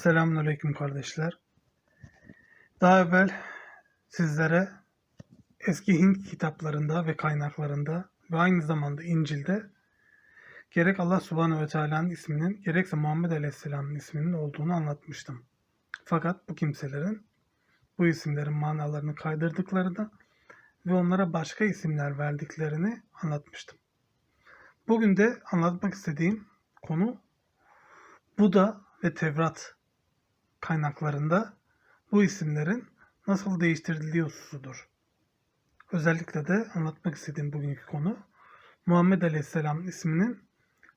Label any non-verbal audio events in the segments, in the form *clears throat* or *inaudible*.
Selamünaleyküm kardeşler. Daha evvel sizlere eski Hint kitaplarında ve kaynaklarında ve aynı zamanda İncil'de gerek Allah Subhanahu ve Teala'nın isminin gerekse Muhammed Aleyhisselam'ın isminin olduğunu anlatmıştım. Fakat bu kimselerin bu isimlerin manalarını kaydırdıklarını ve onlara başka isimler verdiklerini anlatmıştım. Bugün de anlatmak istediğim konu Buda ve Tevrat kaynaklarında bu isimlerin nasıl değiştirildiği hususudur. Özellikle de anlatmak istediğim bugünkü konu Muhammed Aleyhisselam isminin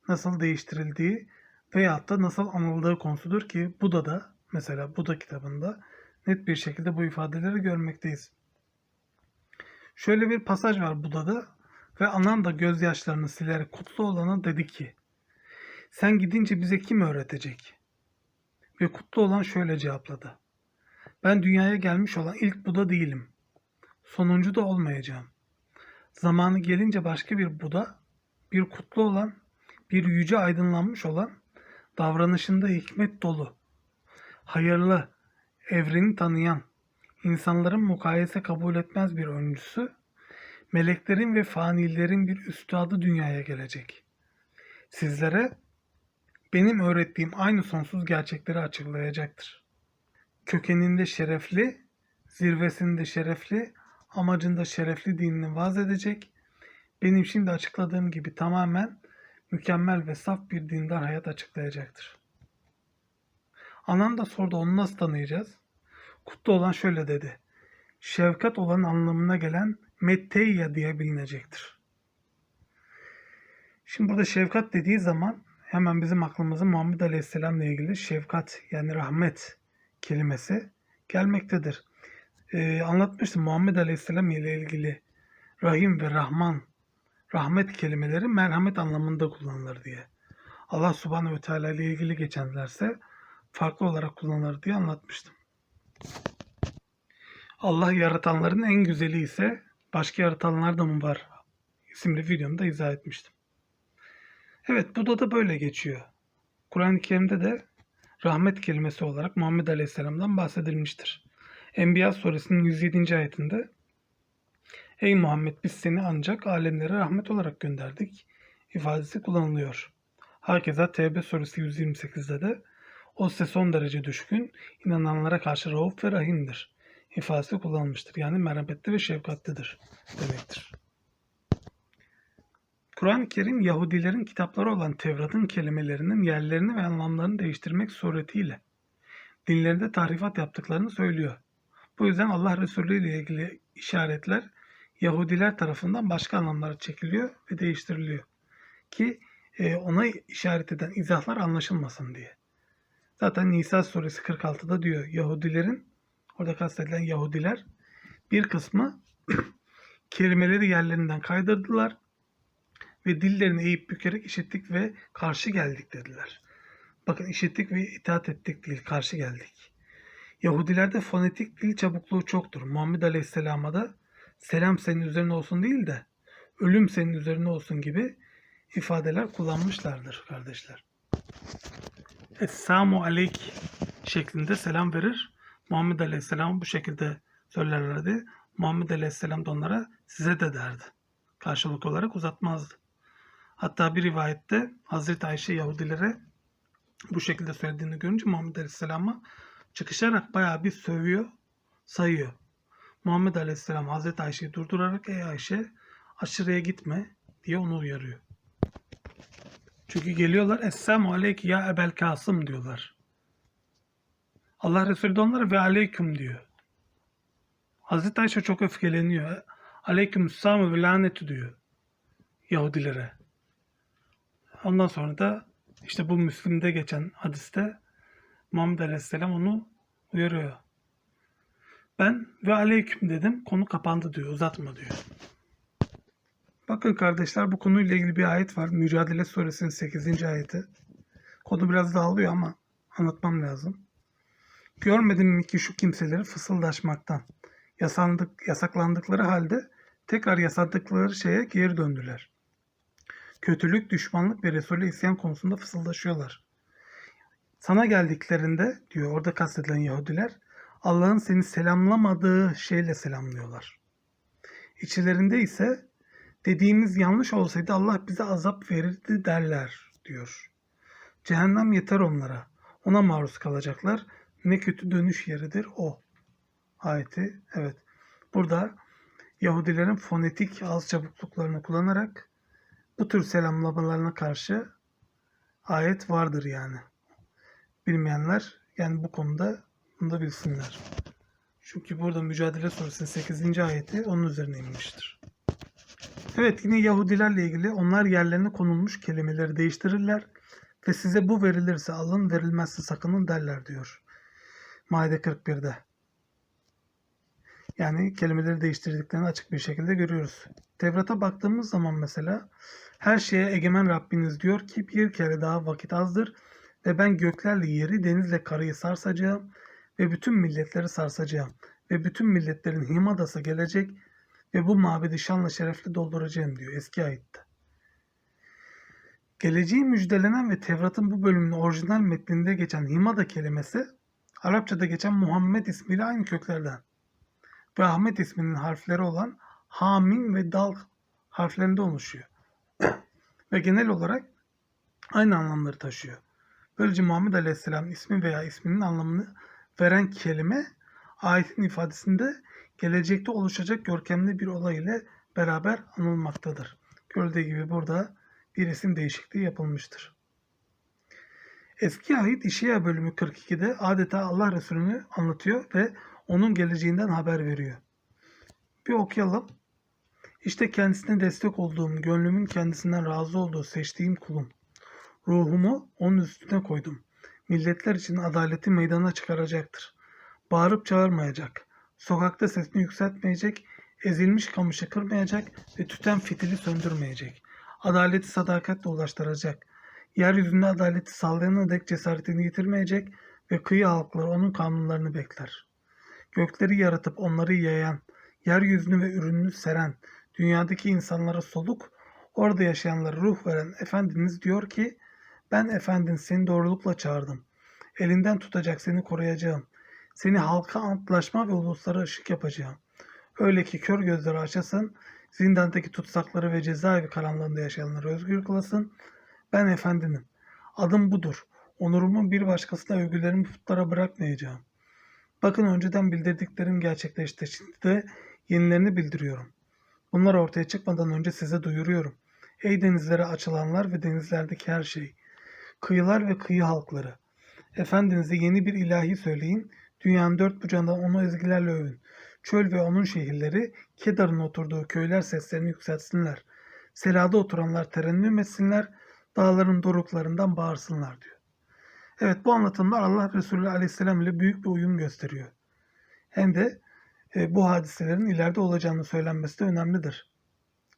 nasıl değiştirildiği veyahut da nasıl anıldığı konusudur ki Buda'da mesela Buda kitabında net bir şekilde bu ifadeleri görmekteyiz. Şöyle bir pasaj var Buda'da ve anam da gözyaşlarını silerek kutlu olana dedi ki sen gidince bize kim öğretecek? Ve kutlu olan şöyle cevapladı. Ben dünyaya gelmiş olan ilk Buda değilim. Sonuncu da olmayacağım. Zamanı gelince başka bir Buda, bir kutlu olan, bir yüce aydınlanmış olan, davranışında hikmet dolu, hayırlı, evreni tanıyan, insanların mukayese kabul etmez bir öncüsü, meleklerin ve fanilerin bir üstadı dünyaya gelecek. Sizlere benim öğrettiğim aynı sonsuz gerçekleri açıklayacaktır. Kökeninde şerefli, zirvesinde şerefli, amacında şerefli dinini vaz edecek, benim şimdi açıkladığım gibi tamamen mükemmel ve saf bir dindar hayat açıklayacaktır. Anam da sordu onu nasıl tanıyacağız? Kutlu olan şöyle dedi. Şefkat olan anlamına gelen metteyya diye bilinecektir. Şimdi burada şefkat dediği zaman hemen bizim aklımıza Muhammed Aleyhisselam'la ilgili şefkat yani rahmet kelimesi gelmektedir. Ee, anlatmıştım Muhammed Aleyhisselam ile ilgili Rahim ve Rahman rahmet kelimeleri merhamet anlamında kullanılır diye. Allah Subhanahu ve Teala ile ilgili geçenlerse farklı olarak kullanılır diye anlatmıştım. Allah yaratanların en güzeli ise başka yaratanlar da mı var isimli videomda izah etmiştim. Evet bu da da böyle geçiyor. Kur'an-ı Kerim'de de rahmet kelimesi olarak Muhammed Aleyhisselam'dan bahsedilmiştir. Enbiya suresinin 107. ayetinde Ey Muhammed biz seni ancak alemlere rahmet olarak gönderdik ifadesi kullanılıyor. Hakeza Tevbe suresi 128'de de o size son derece düşkün, inananlara karşı rauf ve rahimdir ifadesi kullanılmıştır. Yani merhametli ve şefkatlidir demektir. Kur'an-ı Kerim Yahudilerin kitapları olan Tevrat'ın kelimelerinin yerlerini ve anlamlarını değiştirmek suretiyle dinlerinde tahrifat yaptıklarını söylüyor. Bu yüzden Allah Resulü ile ilgili işaretler Yahudiler tarafından başka anlamlara çekiliyor ve değiştiriliyor. Ki e, ona işaret eden izahlar anlaşılmasın diye. Zaten Nisa suresi 46'da diyor Yahudilerin, orada kastedilen Yahudiler bir kısmı *clears throat* kelimeleri yerlerinden kaydırdılar ve dillerini eğip bükerek işittik ve karşı geldik dediler. Bakın işittik ve itaat ettik değil, karşı geldik. Yahudilerde fonetik dil çabukluğu çoktur. Muhammed Aleyhisselam'a da selam senin üzerine olsun değil de ölüm senin üzerine olsun gibi ifadeler kullanmışlardır kardeşler. Esselamu aleyk şeklinde selam verir. Muhammed Aleyhisselam bu şekilde söylerlerdi. Muhammed Aleyhisselam da onlara size de derdi. Karşılık olarak uzatmazdı. Hatta bir rivayette Hazreti Ayşe Yahudilere bu şekilde söylediğini görünce Muhammed Aleyhisselam'a çıkışarak bayağı bir sövüyor, sayıyor. Muhammed Aleyhisselam Hazreti Ayşe'yi durdurarak ey Ayşe aşırıya gitme diye onu uyarıyor. Çünkü geliyorlar Esselamu aleyk ya Ebel Kasım diyorlar. Allah Resulü de onlara ve aleyküm diyor. Hazreti Ayşe çok öfkeleniyor. Aleyküm selam ve lanetü diyor Yahudilere. Ondan sonra da işte bu Müslim'de geçen hadiste Muhammed Aleyhisselam onu uyarıyor. Ben ve aleyküm dedim. Konu kapandı diyor. Uzatma diyor. Bakın kardeşler bu konuyla ilgili bir ayet var. Mücadele suresinin 8. ayeti. Konu biraz dağılıyor ama anlatmam lazım. Görmedim mi ki şu kimseleri fısıldaşmaktan, yasandık, yasaklandıkları halde tekrar yasakladıkları şeye geri döndüler. Kötülük, düşmanlık ve Resul'e isyan konusunda fısıldaşıyorlar. Sana geldiklerinde diyor orada kastedilen Yahudiler Allah'ın seni selamlamadığı şeyle selamlıyorlar. İçlerinde ise dediğimiz yanlış olsaydı Allah bize azap verirdi derler diyor. Cehennem yeter onlara. Ona maruz kalacaklar. Ne kötü dönüş yeridir o. Ayeti evet. Burada Yahudilerin fonetik ağız çabukluklarını kullanarak bu tür selamlamalarına karşı ayet vardır yani. Bilmeyenler yani bu konuda bunu da bilsinler. Çünkü burada Mücadele Suresi'nin 8. ayeti onun üzerine inmiştir. Evet yine Yahudilerle ilgili onlar yerlerine konulmuş kelimeleri değiştirirler ve size bu verilirse alın verilmezse sakının derler diyor. Maide 41'de. Yani kelimeleri değiştirdiklerini açık bir şekilde görüyoruz. Tevrat'a baktığımız zaman mesela her şeye egemen Rabbiniz diyor ki bir kere daha vakit azdır ve ben göklerle yeri denizle karayı sarsacağım ve bütün milletleri sarsacağım ve bütün milletlerin himadası gelecek ve bu mabedi şanla şerefle dolduracağım diyor eski ayette. Geleceği müjdelenen ve Tevrat'ın bu bölümünün orijinal metninde geçen himada kelimesi Arapçada geçen Muhammed ismiyle aynı köklerden ve Ahmet isminin harfleri olan Hamin ve Dal harflerinde oluşuyor. *clears throat* ve genel olarak aynı anlamları taşıyor. Böylece Muhammed Aleyhisselam ismi veya isminin anlamını veren kelime ayetin ifadesinde gelecekte oluşacak görkemli bir olay ile beraber anılmaktadır. Gördüğü gibi burada bir isim değişikliği yapılmıştır. Eski ayet İşya bölümü 42'de adeta Allah Resulü'nü anlatıyor ve onun geleceğinden haber veriyor. Bir okuyalım. İşte kendisine destek olduğum, gönlümün kendisinden razı olduğu seçtiğim kulum. Ruhumu onun üstüne koydum. Milletler için adaleti meydana çıkaracaktır. Bağırıp çağırmayacak. Sokakta sesini yükseltmeyecek, ezilmiş kamışı kırmayacak ve tüten fitili söndürmeyecek. Adaleti sadakatle ulaştıracak. Yeryüzünde adaleti sağlayana dek cesaretini yitirmeyecek ve kıyı halkları onun kanunlarını bekler. Gökleri yaratıp onları yayan, yeryüzünü ve ürününü seren, dünyadaki insanlara soluk, orada yaşayanlara ruh veren Efendimiz diyor ki, ben efendin seni doğrulukla çağırdım. Elinden tutacak seni koruyacağım. Seni halka antlaşma ve uluslara ışık yapacağım. Öyle ki kör gözleri açasın, zindandaki tutsakları ve cezaevi karanlığında yaşayanları özgür kılasın. Ben efendinim. Adım budur. Onurumu bir başkasına övgülerimi putlara bırakmayacağım. Bakın önceden bildirdiklerim gerçekleşti. Şimdi de yenilerini bildiriyorum. Bunlar ortaya çıkmadan önce size duyuruyorum. Ey denizlere açılanlar ve denizlerdeki her şey. Kıyılar ve kıyı halkları. Efendinize yeni bir ilahi söyleyin. Dünyanın dört bucağından onu ezgilerle övün. Çöl ve onun şehirleri, Kedar'ın oturduğu köyler seslerini yükseltsinler. Selada oturanlar terennüm etsinler, dağların doruklarından bağırsınlar diyor. Evet bu anlatımlar Allah Resulü Aleyhisselam ile büyük bir uyum gösteriyor. Hem de e, bu hadiselerin ileride olacağını söylenmesi de önemlidir.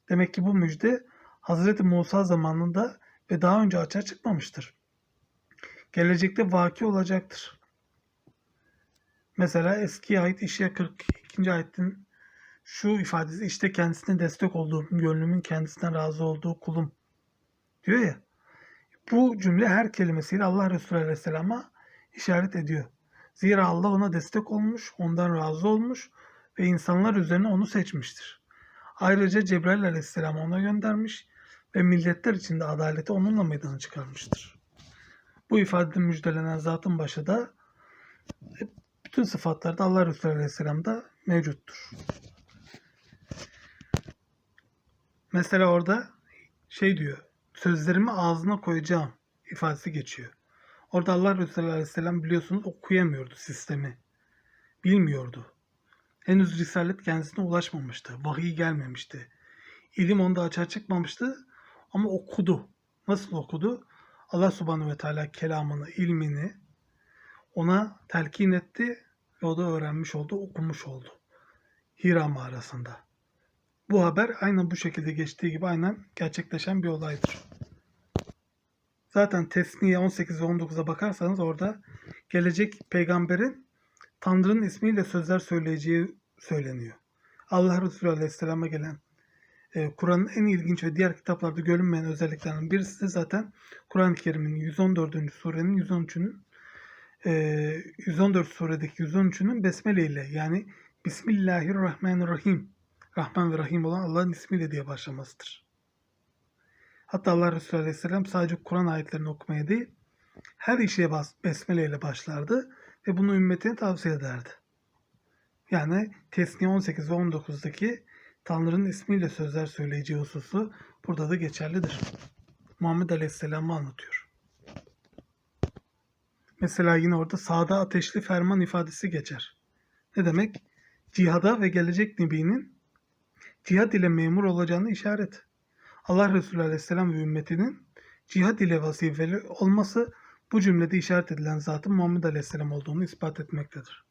Demek ki bu müjde Hazreti Musa zamanında ve daha önce açığa çıkmamıştır. Gelecekte vaki olacaktır. Mesela eski ayet İşya 42. ayetin şu ifadesi işte kendisine destek olduğum, gönlümün kendisinden razı olduğu kulum diyor ya. Bu cümle her kelimesiyle Allah Resulü Aleyhisselam'a işaret ediyor. Zira Allah ona destek olmuş, ondan razı olmuş ve insanlar üzerine onu seçmiştir. Ayrıca Cebrail Aleyhisselam'ı ona göndermiş ve milletler içinde adaleti onunla meydana çıkarmıştır. Bu ifadede müjdelenen zatın başı da bütün sıfatlar da Allah Resulü Aleyhisselam'da mevcuttur. Mesela orada şey diyor, sözlerimi ağzına koyacağım ifadesi geçiyor. Orada Allah Resulü Aleyhisselam biliyorsunuz okuyamıyordu sistemi. Bilmiyordu. Henüz Risalet kendisine ulaşmamıştı. Vahiy gelmemişti. İlim onda açığa çıkmamıştı ama okudu. Nasıl okudu? Allah Subhanahu ve Teala kelamını, ilmini ona telkin etti ve o da öğrenmiş oldu, okumuş oldu. Hira mağarasında. Bu haber aynen bu şekilde geçtiği gibi aynen gerçekleşen bir olaydır. Zaten Tesniye 18 ve 19'a bakarsanız orada gelecek peygamberin Tanrı'nın ismiyle sözler söyleyeceği söyleniyor. Allah Resulü Aleyhisselam'a gelen e, Kur'an'ın en ilginç ve diğer kitaplarda görünmeyen özelliklerinin birisi de zaten Kur'an-ı Kerim'in 114. surenin 113'ünün e, 114 suredeki 113'ünün Besmele ile yani Bismillahirrahmanirrahim Rahman ve Rahim olan Allah'ın ismiyle diye başlamasıdır. Hatta Allah Resulü Aleyhisselam sadece Kur'an ayetlerini okumaya değil, her işe bas, besmele ile başlardı ve bunu ümmetine tavsiye ederdi. Yani Tesniye 18 ve 19'daki Tanrı'nın ismiyle sözler söyleyeceği hususu burada da geçerlidir. Muhammed Aleyhisselam'ı anlatıyor. Mesela yine orada sağda ateşli ferman ifadesi geçer. Ne demek? Cihada ve gelecek Nebi'nin cihad ile memur olacağını işaret. Allah Resulü Aleyhisselam ve ümmetinin cihad ile vazifeli olması bu cümlede işaret edilen zatın Muhammed Aleyhisselam olduğunu ispat etmektedir.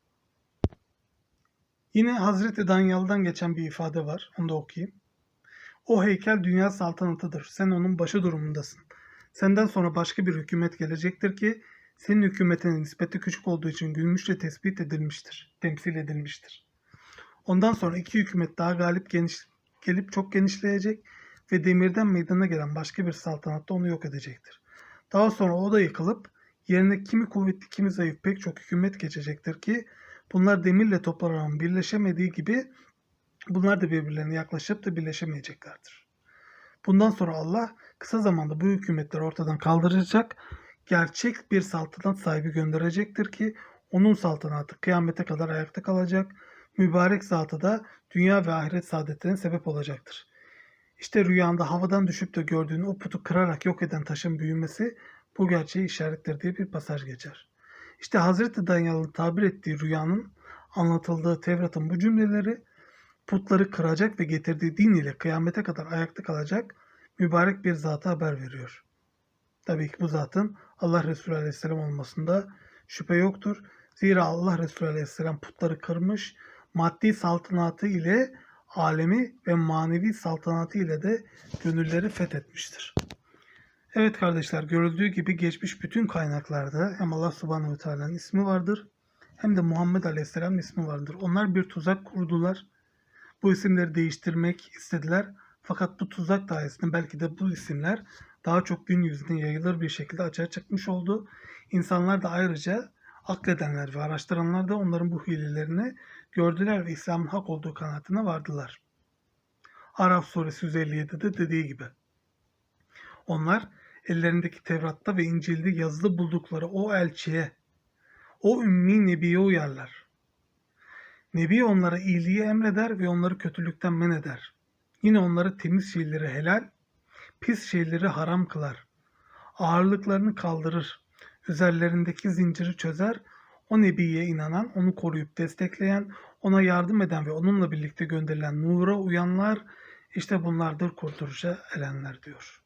Yine Hazreti Danyal'dan geçen bir ifade var. Onu da okuyayım. O heykel dünya saltanatıdır. Sen onun başı durumundasın. Senden sonra başka bir hükümet gelecektir ki senin hükümetinin nispeti küçük olduğu için gülmüşle tespit edilmiştir, temsil edilmiştir. Ondan sonra iki hükümet daha galip geniş, gelip çok genişleyecek ve demirden meydana gelen başka bir saltanat da onu yok edecektir. Daha sonra o da yıkılıp yerine kimi kuvvetli kimi zayıf pek çok hükümet geçecektir ki bunlar demirle toprağın birleşemediği gibi bunlar da birbirlerine yaklaşıp da birleşemeyeceklerdir. Bundan sonra Allah kısa zamanda bu hükümetleri ortadan kaldıracak, gerçek bir saltanat sahibi gönderecektir ki onun saltanatı kıyamete kadar ayakta kalacak, mübarek zatı da dünya ve ahiret saadetlerine sebep olacaktır. İşte rüyanda havadan düşüp de gördüğün o putu kırarak yok eden taşın büyümesi bu gerçeği işarettir diye bir pasaj geçer. İşte Hazreti Danyal'ın tabir ettiği rüyanın anlatıldığı Tevrat'ın bu cümleleri putları kıracak ve getirdiği din ile kıyamete kadar ayakta kalacak mübarek bir zata haber veriyor. Tabii ki bu zatın Allah Resulü Aleyhisselam olmasında şüphe yoktur. Zira Allah Resulü Aleyhisselam putları kırmış, maddi saltanatı ile alemi ve manevi saltanatı ile de gönülleri fethetmiştir. Evet kardeşler görüldüğü gibi geçmiş bütün kaynaklarda hem Allah Subhanahu ve Teala'nın ismi vardır hem de Muhammed Aleyhisselam'ın ismi vardır. Onlar bir tuzak kurdular. Bu isimleri değiştirmek istediler. Fakat bu tuzak sayesinde belki de bu isimler daha çok gün yüzüne yayılır bir şekilde açığa çıkmış oldu. İnsanlar da ayrıca akledenler ve araştıranlar da onların bu hilelerini gördüler ve İslam'ın hak olduğu kanaatine vardılar. Araf suresi 157'de dediği gibi. Onlar ellerindeki Tevrat'ta ve İncil'de yazılı buldukları o elçiye, o ümmi nebiye uyarlar. Nebi onlara iyiliği emreder ve onları kötülükten men eder. Yine onları temiz şeyleri helal, pis şeyleri haram kılar. Ağırlıklarını kaldırır. Üzerlerindeki zinciri çözer. O nebiye inanan, onu koruyup destekleyen, ona yardım eden ve onunla birlikte gönderilen nura uyanlar işte bunlardır kurtuluşa erenler diyor.